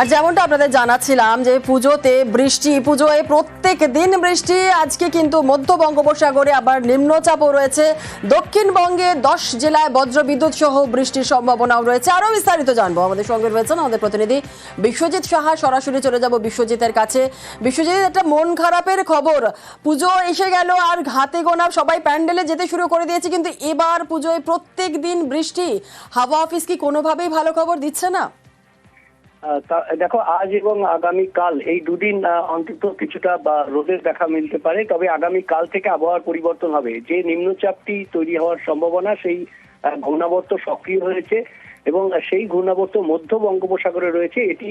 আর যেমনটা আপনাদের জানাচ্ছিলাম যে পুজোতে বৃষ্টি, পুজোয় প্রত্যেক দিন বৃষ্টি, আজকে কিন্তু মধ্য বঙ্গোপসাগরে আবার নিম্নচাপও রয়েছে। দক্ষিণবঙ্গে দশ জেলায় বজ্রবিদ্যুৎ সহ বৃষ্টির সম্ভাবনাও রয়েছে। আরও বিস্তারিত জানব। আমাদের সঙ্গে রয়েছেন আমাদের প্রতিনিধি বিশ্বজিৎ সাহা। সরাসরি চলে যাব বিশ্বজিতের কাছে। বিশ্বজিৎ, একটা মন খারাপের খবর। পুজো এসে গেল আর ঘাতে গোনা সবাই প্যান্ডেলে যেতে শুরু করে দিয়েছে, কিন্তু এবার পুজোয় প্রত্যেক দিন বৃষ্টি। হাওয়া অফিস কি কোনোভাবেই ভালো খবর দিচ্ছে না? দেখো, আজ এবং আগামী কাল এই দুদিন অন্তত কিছুটা, বা রোদের দেখা মিলতে পারে, তবে আগামী কাল থেকে আবহাওয়ার পরিবর্তন হবে। যে নিম্নচাপটি তৈরি হওয়ার সম্ভাবনা, সেই ঘূর্ণাবর্ত সক্রিয় হয়েছে এবং সেই ঘূর্ণাবর্ত মধ্য বঙ্গোপসাগরে রয়েছে। এটি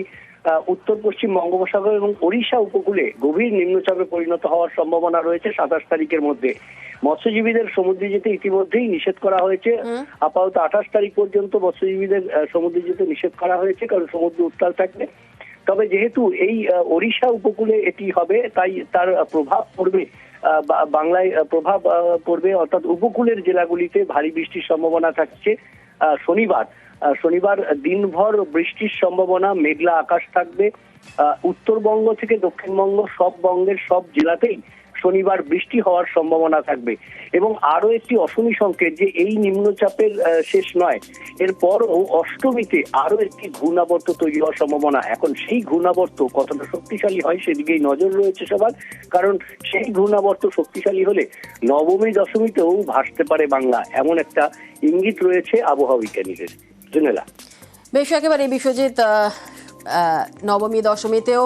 উত্তর, পশ্চিম বঙ্গোপসাগর এবং ওড়িশা উপকূলে গভীর নিম্নচাপে পরিণত হওয়ার সম্ভাবনা রয়েছে সাতাশ তারিখের মধ্যে। মৎস্যজীবীদের সমুদ্রে যেতে ইতিমধ্যেই নিষেধ করা হয়েছে। আপাতত আঠাশ তারিখ পর্যন্ত মৎস্যজীবীদের সমুদ্রে যেতে নিষেধ করা হয়েছে কারণ সমুদ্র উত্তাল থাকবে। তবে যেহেতু এই ওড়িশা উপকূলে এটি হবে তাই তার প্রভাব পড়বে বাংলায় প্রভাব পড়বে। অর্থাৎ উপকূলের জেলাগুলিতে ভারী বৃষ্টির সম্ভাবনা থাকছে আহ, শনিবার। শনিবার দিনভর বৃষ্টির সম্ভাবনা মেঘলা আকাশ থাকবে। আহ, উত্তরবঙ্গ থেকে দক্ষিণবঙ্গ সব বঙ্গের সব জেলাতেই শনিবার বৃষ্টি হওয়ার সম্ভাবনা থাকবে। এবং আরও একটি অশনি সংকেত যে এই নিম্নচাপের শেষ নয়। এরপরও অষ্টমীতে আরও একটি ঘূর্ণাবর্ত তৈরি হওয়ার সম্ভাবনা। এখন সেই ঘূর্ণাবর্ত কতটা শক্তিশালী হয় সেদিকেই নজর রয়েছে সবার। কারণ সেই ঘূর্ণাবর্ত শক্তিশালী হলে নবমী দশমীতেও ভাসতে পারে বাংলা। এমন একটা ইঙ্গিত রয়েছে আবহাওয়া বিজ্ঞানীদের। জেনেলা। বেশ, একেবারে বিশ্বজিৎ নবমী, দশমীতেও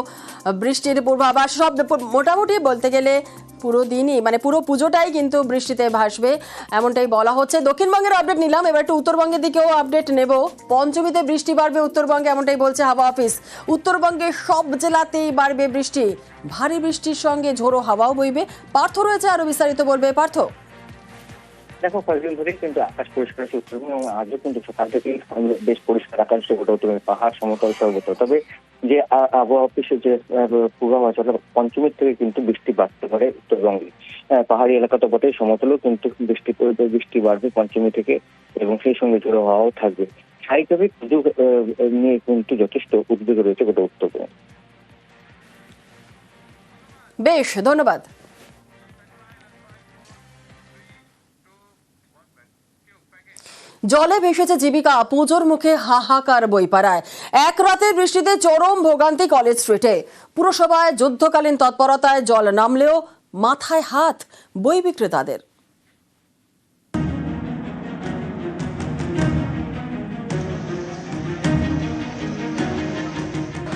বৃষ্টির পূর্বাভাস সব মোটামুটি বলতে গেলে পুরো দিনই মানে পুরো পুজোটাই কিন্তু বৃষ্টিতে ভাসবে, এমনটাই বলা হচ্ছে। দক্ষিণবঙ্গের আপডেট নিলাম, এবার একটু উত্তরবঙ্গের দিকেও আপডেট নেব। পঞ্চমীতে বৃষ্টি বাড়বে উত্তরবঙ্গে, এমনটাই বলছে হাওয়া অফিস উত্তরবঙ্গের সব জেলাতেই বাড়বে বৃষ্টি। ভারী বৃষ্টির সঙ্গে ঝোড়ো হাওয়াও বইবে। পার্থ রয়েছে আরও বিস্তারিত বলবে। পার্থ? দেখো, কয়েকদিন ধরে কিন্তু আকাশ পরিষ্কার উত্তরবঙ্গ এবং আজও কিন্তু সকাল থেকে বেশ পরিষ্কার আকাশ গোটা উত্তরবঙ্গে পাহাড় সমতল সর্বত্র। তবে যে আবহাওয়া অফিসের যে পূর্বাভাস অর্থাৎ পঞ্চমীর থেকে কিন্তু বৃষ্টি বাড়তে পারে উত্তরবঙ্গে। পাহাড়ি এলাকা তো বটেই, সমতলেও কিন্তু বৃষ্টি বৃষ্টি বাড়বে পঞ্চমী থেকে এবং সেই সঙ্গে ঝোড়ো হাওয়াও থাকবে। স্বাভাবিকভাবে পুজো নিয়ে কিন্তু যথেষ্ট উদ্বেগ রয়েছে গোটা উত্তরবঙ্গে। বেশ, ধন্যবাদ। জলে ভেসেছে জীবিকা, পুজোর মুখে হাহাকার বইপাড়ায়। এক রাতের বৃষ্টিতে চরম ভোগান্তি কলেজ স্ট্রিটে। পুরসভায় যুদ্ধকালীন তৎপরতায় জল নামলেও মাথায় হাত বই বিক্রেতাদের।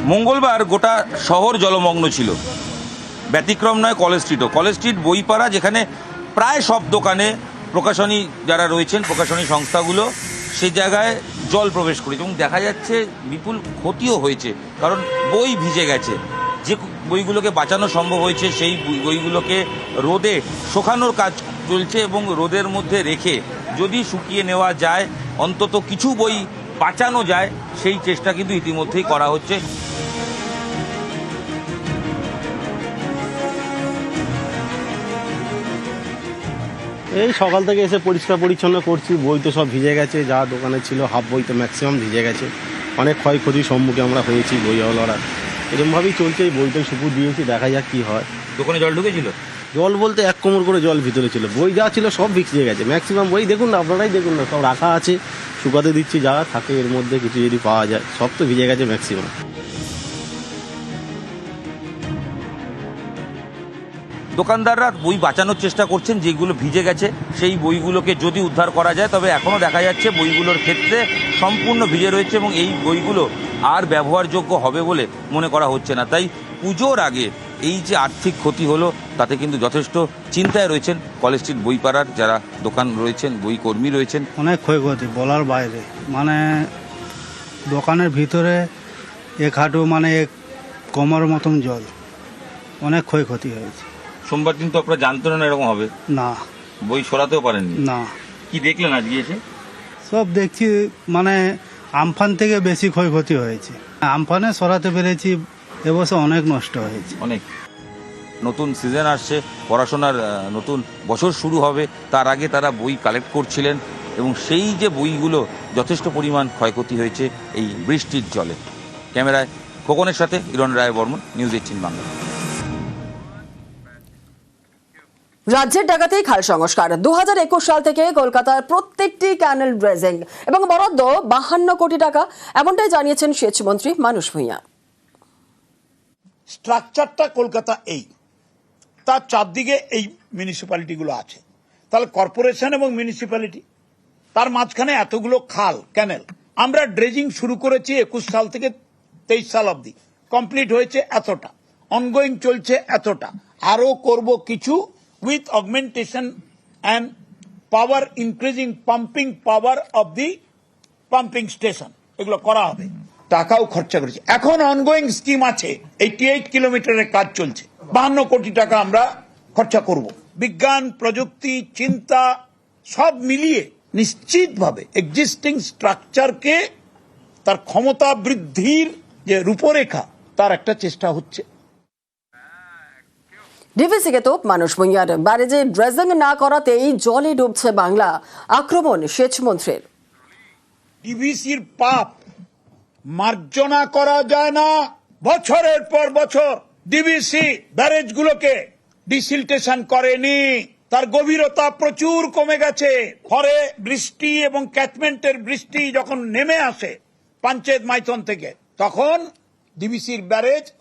মঙ্গলবার গোটা শহর জলমগ্ন ছিল। ব্যতিক্রম নয় কলেজ স্ট্রিটও। কলেজ স্ট্রিট বইপাড়া যেখানে প্রায় সব দোকানে প্রকাশনী যারা রয়েছেন, প্রকাশনী সংস্থাগুলো, সে জায়গায় জল প্রবেশ করেছে এবং দেখা যাচ্ছে বিপুল ক্ষতিও হয়েছে, কারণ বই ভিজে গেছে। যে বইগুলোকে বাঁচানো সম্ভব হয়েছে, সেই বই- বইগুলোকে রোদে শুকানোর কাজ চলছে এবং রোদের মধ্যে রেখে যদি শুকিয়ে নেওয়া যায়, অন্তত কিছু বই বাঁচানো যায়, সেই চেষ্টা কিন্তু ইতিমধ্যেই করা হচ্ছে। এই সকাল থেকে এসে পরিষ্কার পরিচ্ছন্ন করছি বই তো সব ভিজে গেছে যা দোকানে ছিল হাফ বই তো ম্যাক্সিমাম ভিজে গেছে। অনেক ক্ষয়ক্ষতির সম্মুখে আমরা হয়েছি বই বইওয়ালারা এরকমভাবেই চলছে এই বইটাই সুপুর দিয়েছি দেখা যাক কী হয়। দোকানে জল ঢুকেছিল? জল বলতে এক কোমর করে জল ভিতরে ছিল। বই যা ছিল সব ভিজে গেছে। ম্যাক্সিমাম বই দেখুন না আপনারাই দেখুন না সব রাখা আছে। শুকাতে দিচ্ছি যা থাকে এর মধ্যে কিছু যদি পাওয়া যায় সব তো ভিজে গেছে ম্যাক্সিমাম দোকানদাররা বই বাঁচানোর চেষ্টা করছেন, যেগুলো ভিজে গেছে, সেই বইগুলোকে যদি উদ্ধার করা যায়, তবে এখনও দেখা যাচ্ছে বইগুলোর ক্ষেত্রে সম্পূর্ণ ভিজে রয়েছে এবং এই বইগুলো আর ব্যবহারযোগ্য হবে বলে মনে করা হচ্ছে না। তাই পুজোর আগে এই যে আর্থিক ক্ষতি হলো, তাতে কিন্তু যথেষ্ট চিন্তায় রয়েছেন কলেজ স্ট্রিট বই পাড়ার যারা দোকান রয়েছেন বই কর্মী রয়েছেন। অনেক ক্ষয়ক্ষতি বলার বাইরে। মানে দোকানের ভিতরে এক হাঁটু মানে এক কোমর মতন জল। অনেক ক্ষয়ক্ষতি হয়েছে। সোমবার দিন তো আপনারা জানতেন না এরকম হবে। না। বই সরাতেও পারেননি। না। কি দেখলেন আজকে এসে? সব দেখছি মানে আমফান থেকে বেশি ক্ষয়ক্ষতি হয়েছে। আমফানে সরাতে পেরেছি এবছর অনেক নষ্ট হয়েছে। অনেক। নতুন সিজন আসছে পড়াশোনার নতুন বছর শুরু হবে তার আগে তারা বই কালেক্ট করছিলেন এবং সেই যে বইগুলো যথেষ্ট পরিমাণ ক্ষয়ক্ষতি হয়েছে এই বৃষ্টির জলে। ক্যামেরায় খোকনের সাথে ইরন রায় বর্মন নিউজ এইটিন বাংলা। রাজ্যের ডাকাতেই খাল সংস্কার। দু হাজার একুশ সাল থেকে কলকাতার প্রত্যেকটি ক্যানেল ড্রেজিং এবং বরাদ্দ বাহান্ন কোটি টাকা, এমনটাই জানিয়েছেন সেচমন্ত্রী মানুষ ভূঁইয়া। স্ট্রাকচারটা কলকাতা এই। তার চারদিকে এই মিউনিসিপ্যালিটিগুলো আছে। তাহলে কর্পোরেশন এবং মিউনিসিপ্যালিটি তার মাঝখানে এতগুলো খাল, ক্যানেল। আমরা ড্রেজিং শুরু করেছি একুশ সাল থেকে তেইশ সাল অবধি। কমপ্লিট হয়েছে এতটা। অনগোয়িং চলছে এতটা। আরও করব কিছু with augmentation and power increasing pumping power of the pumping station এগুলো করা হবে। টাকাও খরচা করেছি। এখন অনগোয়িং স্কিম আছে। এইটি এইট কিলোমিটারের কাজ চলছে। বাহান্ন কোটি টাকা আমরা খরচা করব। বিজ্ঞান, প্রযুক্তি, চিন্তা সব মিলিয়ে নিশ্চিতভাবে এক্সিস্টিং স্ট্রাকচারকে তার ক্ষমতা বৃদ্ধির যে রূপরেখা, তার একটা চেষ্টা হচ্ছে। ডিভিসিকে তো মানুষ ভূঁইয়ার ব্যারেজে ড্রেজিং না করাতেই জলে ডুবছে বাংলা। আক্রমণ সেচমন্ত্রীর। ডিভিসির পাপ মার্জনা করা যায় না। বছরের পর বছর ডিভিসি ব্যারেজগুলোকে ডিসিলটেশন করেনি। তার গভীরতা প্রচুর কমে গেছে। ফলে বৃষ্টি এবং ক্যাচমেন্টের বৃষ্টি যখন নেমে আসে, পাঞ্চেত মাইথন থেকে, তখন ডিভিসির ব্যারেজ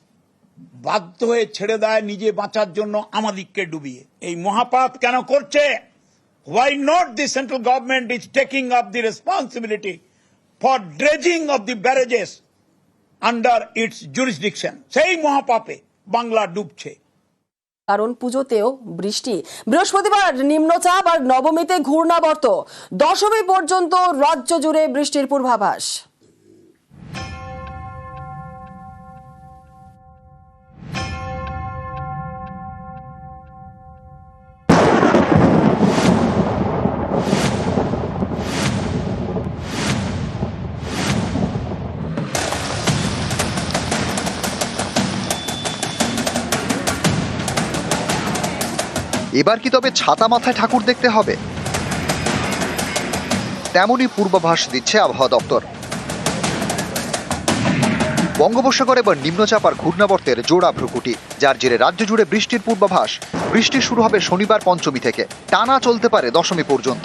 বাধ্য হয়ে ছেড়ে দেয় নিজে বাঁচার জন্য আমাদিককে ডুবিয়ে। এই মহাপাপ কেন করছে? Why not the central government is taking up the responsibility for dredging of the barrages under its jurisdiction? সেই মহাপাপে বাংলা ডুবছে। কারণ পুজোতেও বৃষ্টি। বৃহস্পতিবার নিম্নচাপ আর নবমীতে ঘূর্ণাবর্ত। দশমী পর্যন্ত রাজ্য জুড়ে বৃষ্টির পূর্বাভাস। এবার কি তবে ছাতা মাথায় ঠাকুর দেখতে হবে? তেমনই পূর্বাভাস দিচ্ছে আবহাওয়া দপ্তর। বঙ্গোপসাগর এবার নিম্নচাপ আর ঘূর্ণাবর্তের জোড়া ভ্রুকুটি, যার জেরে রাজ্য জুড়ে বৃষ্টির পূর্বাভাস। বৃষ্টি শুরু হবে শনিবার পঞ্চমী থেকে। টানা চলতে পারে দশমী পর্যন্ত।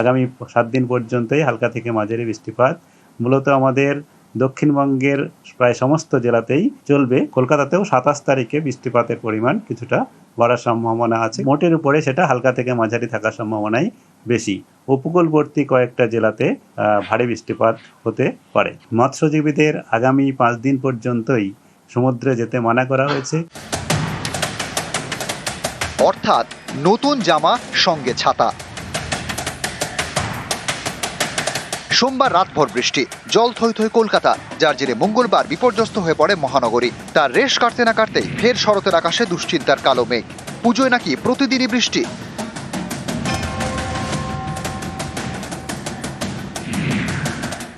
আগামী সাত দিন পর্যন্তই হালকা থেকে মাঝারি বৃষ্টিপাত। মূলত আমাদের দক্ষিণবঙ্গের প্রায় সমস্ত জেলাতেই চলবে। কলকাতাতেও সাতাশ তারিখে বৃষ্টিপাতের পরিমাণ কিছুটা বাড়ার সম্ভাবনা আছে। মোটের উপরে সেটা হালকা থেকে মাঝারি থাকার সম্ভাবনাই বেশি। উপকূলবর্তী কয়েকটা জেলাতে ভারী বৃষ্টিপাত হতে পারে। মৎস্যজীবীদের আগামী পাঁচ দিন পর্যন্তই সমুদ্রে যেতে মানা করা হয়েছে। অর্থাৎ নতুন জামা, সঙ্গে ছাতা। সোমবার রাতভর বৃষ্টি। জল থই থই কলকাতা, যার জেরে মঙ্গলবার বিপর্যস্ত হয়ে পড়ে মহানগরী। তার রেশ কাটতে না কাটতেই ফের শরতের আকাশে দুশ্চিন্তার কালো মেঘ। পুজোয় নাকি প্রতিদিনই বৃষ্টি।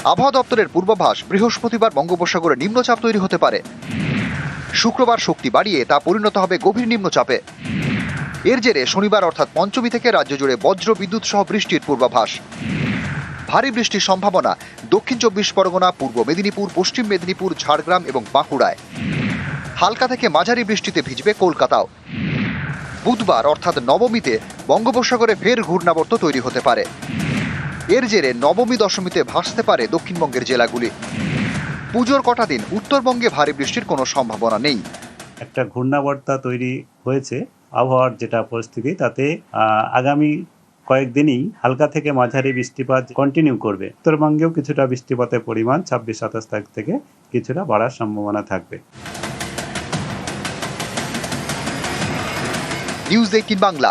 আবহাওয়া দপ্তরের পূর্বাভাস, বৃহস্পতিবার বঙ্গোপসাগরে নিম্নচাপ তৈরি হতে পারে। শুক্রবার শক্তি বাড়িয়ে তা পরিণত হবে গভীর নিম্নচাপে। এর জেরে শনিবার অর্থাৎ পঞ্চমী থেকে রাজ্য জুড়ে বজ্র বিদ্যুৎ সহ বৃষ্টির পূর্বাভাস। ভারী বৃষ্টির সম্ভাবনা। দক্ষিণ চব্বিশ পরগনা, পূর্ব মেদিনীপুর, পশ্চিম মেদিনীপুর, ঝাড়গ্রাম এবং বাঁকুড়ায়। হালকা থেকে মাঝারি বৃষ্টিতে ভিজবে কলকাতাও। বুধবার, অর্থাৎ নবমীতে, বঙ্গোপসাগরে ফের ঘূর্ণাবর্ত তৈরি হতে পারে। এর জেরে নবমী দশমীতে ভাসতে পারে দক্ষিণবঙ্গের জেলাগুলি। পুজোর কটা দিন, উত্তরবঙ্গে ভারী বৃষ্টির কোনো সম্ভাবনা নেই। একটা ঘূর্ণাবর্তা তৈরি হয়েছে, আবহাওয়ার যেটা পরিস্থিতি, তাতে আগামী কয়েকদিনই হালকা থেকে মাঝারি বৃষ্টিপাত কন্টিনিউ করবে। উত্তরবঙ্গেও কিছুটা বৃষ্টিপাতের পরিমাণ ছাব্বিশ, সাতাশ তারিখ থেকে কিছুটা বাড়ার সম্ভাবনা থাকবে। News eighteen Bangla